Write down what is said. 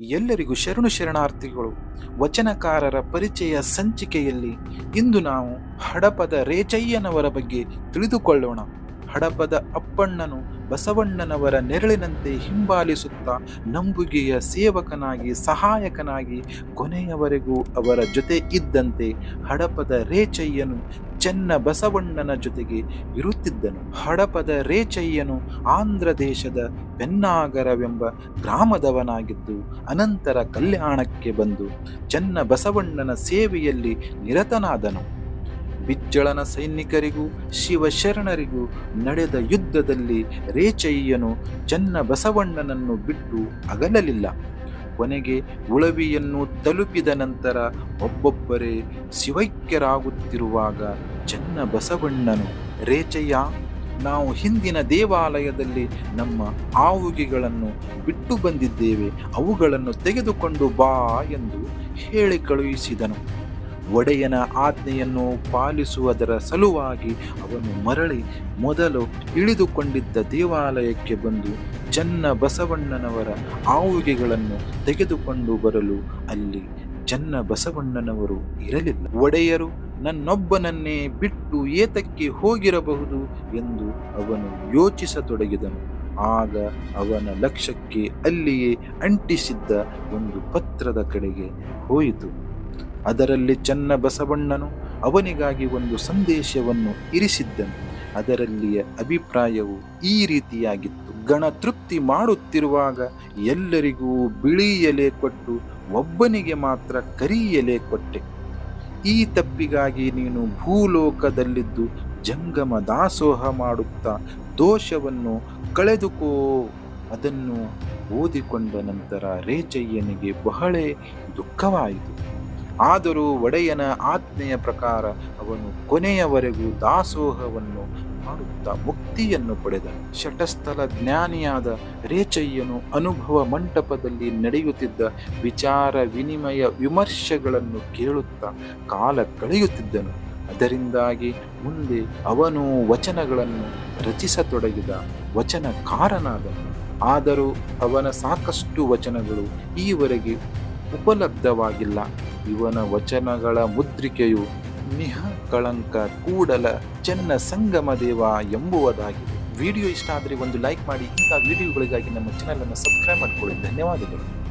ಎಲ್ಲರಿಗೂ ಶರಣು ಶರಣಾರ್ಥಿಗಳು, ವಚನಕಾರರ ಪರಿಚಯ ಸಂಚಿಕೆಯಲ್ಲಿ ಇಂದು ನಾವು ಹಡಪದ ರೇಚಯ್ಯನವರ ಬಗ್ಗೆ ತಿಳಿದುಕೊಳ್ಳೋಣ. ಹಡಪದ ಅಪ್ಪಣ್ಣನು ಬಸವಣ್ಣನವರ ನೆರಳಿನಂತೆ ಹಿಂಬಾಲಿಸುತ್ತಾ ನಂಬುಗೆಯ ಸೇವಕನಾಗಿ, ಸಹಾಯಕನಾಗಿ ಕೊನೆಯವರೆಗೂ ಅವರ ಜೊತೆ ಇದ್ದಂತೆ ಹಡಪದ ರೇಚಯ್ಯನು ಚೆನ್ನ ಬಸವಣ್ಣನ ಜೊತೆಗೆ ಇರುತ್ತಿದ್ದನು. ಹಡಪದ ರೇಚಯ್ಯನು ಆಂಧ್ರ ದೇಶದ ಬೆನ್ನಾಗರವೆಂಬ ಗ್ರಾಮದವನಾಗಿದ್ದು, ಅನಂತರ ಕಲ್ಯಾಣಕ್ಕೆ ಬಂದು ಚೆನ್ನ ಬಸವಣ್ಣನ ಸೇವೆಯಲ್ಲಿ ನಿರತನಾದನು. ಬಿಜ್ಜಳನ ಸೈನಿಕರಿಗೂ, ಶಿವಶರಣರಿಗೂ ನಡೆದ ಯುದ್ಧದಲ್ಲಿ ರೇಚಯ್ಯನು ಚೆನ್ನ ಬಸವಣ್ಣನನ್ನು ಬಿಟ್ಟು ಅಗಲಲಿಲ್ಲ. ಕೊನೆಗೆ ಉಳವಿಯನ್ನು ತಲುಪಿದ ನಂತರ ಒಬ್ಬೊಬ್ಬರೇ ಶಿವೈಕ್ಯರಾಗುತ್ತಿರುವಾಗ ಚೆನ್ನ ಬಸವಣ್ಣನು ರೇಚಯ್ಯ, ನಾವು ಹಿಂದಿನ ದೇವಾಲಯದಲ್ಲಿ ನಮ್ಮ ಆವುಗೆಗಳನ್ನು ಬಿಟ್ಟು ಬಂದಿದ್ದೇವೆ, ಅವುಗಳನ್ನು ತೆಗೆದುಕೊಂಡು ಬಾ ಎಂದು ಹೇಳಿ ಕಳುಹಿಸಿದನು. ಒಡೆಯನ ಆಜ್ಞೆಯನ್ನು ಪಾಲಿಸುವುದರ ಸಲುವಾಗಿ ಅವನು ಮರಳಿ ಮೊದಲು ಇಳಿದುಕೊಂಡಿದ್ದ ದೇವಾಲಯಕ್ಕೆ ಬಂದು ಚನ್ನ ಬಸವಣ್ಣನವರ ಆವುಗೆಗಳನ್ನು ತೆಗೆದುಕೊಂಡು ಬರಲು ಅಲ್ಲಿ ಚನ್ನ ಬಸವಣ್ಣನವರು ಇರಲಿಲ್ಲ. ಒಡೆಯರು ನನ್ನೊಬ್ಬನನ್ನೇ ಬಿಟ್ಟು ಏತಕ್ಕೆ ಹೋಗಿರಬಹುದು ಎಂದು ಅವನು ಯೋಚಿಸತೊಡಗಿದನು. ಆಗ ಅವನ ಲಕ್ಷ್ಯಕ್ಕೆ ಅಲ್ಲಿಯೇ ಅಂಟಿಸಿದ್ದ ಒಂದು ಪತ್ರದ ಕಡೆಗೆ ಹೋಯಿತು. ಅದರಲ್ಲಿ ಚೆನ್ನ ಬಸವಣ್ಣನು ಅವನಿಗಾಗಿ ಒಂದು ಸಂದೇಶವನ್ನು ಇರಿಸಿದ್ದನು. ಅದರಲ್ಲಿಯ ಅಭಿಪ್ರಾಯವು ಈ ರೀತಿಯಾಗಿತ್ತು. ಗಣ ತೃಪ್ತಿ ಮಾಡುತ್ತಿರುವಾಗ ಎಲ್ಲರಿಗೂ ಬಿಳಿ ಎಲೆ ಕೊಟ್ಟು ಒಬ್ಬನಿಗೆ ಮಾತ್ರ ಕರಿ ಕೊಟ್ಟೆ. ಈ ತಪ್ಪಿಗಾಗಿ ನೀನು ಭೂಲೋಕದಲ್ಲಿದ್ದು ಜಂಗಮ ದಾಸೋಹ ಮಾಡುತ್ತಾ ದೋಷವನ್ನು ಕಳೆದುಕೋ. ಅದನ್ನು ಓದಿಕೊಂಡ ನಂತರ ರೇಚಯ್ಯನಿಗೆ ಬಹಳ ದುಃಖವಾಯಿತು. ಆದರೂ ಒಡೆಯನ ಆಜ್ಞೆಯ ಪ್ರಕಾರ ಅವನು ಕೊನೆಯವರೆಗೂ ದಾಸೋಹವನ್ನು ಮಾಡುತ್ತಾ ಮುಕ್ತಿಯನ್ನು ಪಡೆದ ಶಟಸ್ಥಲ ಜ್ಞಾನಿಯಾದ ರೇಚಯ್ಯನು ಅನುಭವ ಮಂಟಪದಲ್ಲಿ ನಡೆಯುತ್ತಿದ್ದ ವಿಚಾರ ವಿನಿಮಯ ವಿಮರ್ಶೆಗಳನ್ನು ಕೇಳುತ್ತಾ ಕಾಲ ಕಳೆಯುತ್ತಿದ್ದನು. ಅದರಿಂದಾಗಿ ಮುಂದೆ ಅವನು ವಚನಗಳನ್ನು ರಚಿಸತೊಡಗಿದ ವಚನಕಾರನಾದನು. ಆದರೂ ಅವನ ಸಾಕಷ್ಟು ವಚನಗಳು ಈವರೆಗೆ ಉಪಲಬ್ಧವಾಗಿಲ್ಲ. ಇವನ ವಚನಗಳ ಮುದ್ರಿಕೆಯು ನಿಹ ಕಳಂಕ ಕೂಡಲ ಚೆನ್ನ ಸಂಗಮ ದೇವ ಎಂಬುವುದಾಗಿದೆ. ವಿಡಿಯೋ ಇಷ್ಟ ಆದರೆ ಒಂದು ಲೈಕ್ ಮಾಡಿ ಇಂಥ ವಿಡಿಯೋಗಳಿಗಾಗಿ ನಮ್ಮ ಚಾನಲನ್ನು ಸಬ್ಸ್ಕ್ರೈಬ್ ಮಾಡಿಕೊಳ್ಳಿ. ಧನ್ಯವಾದಗಳು.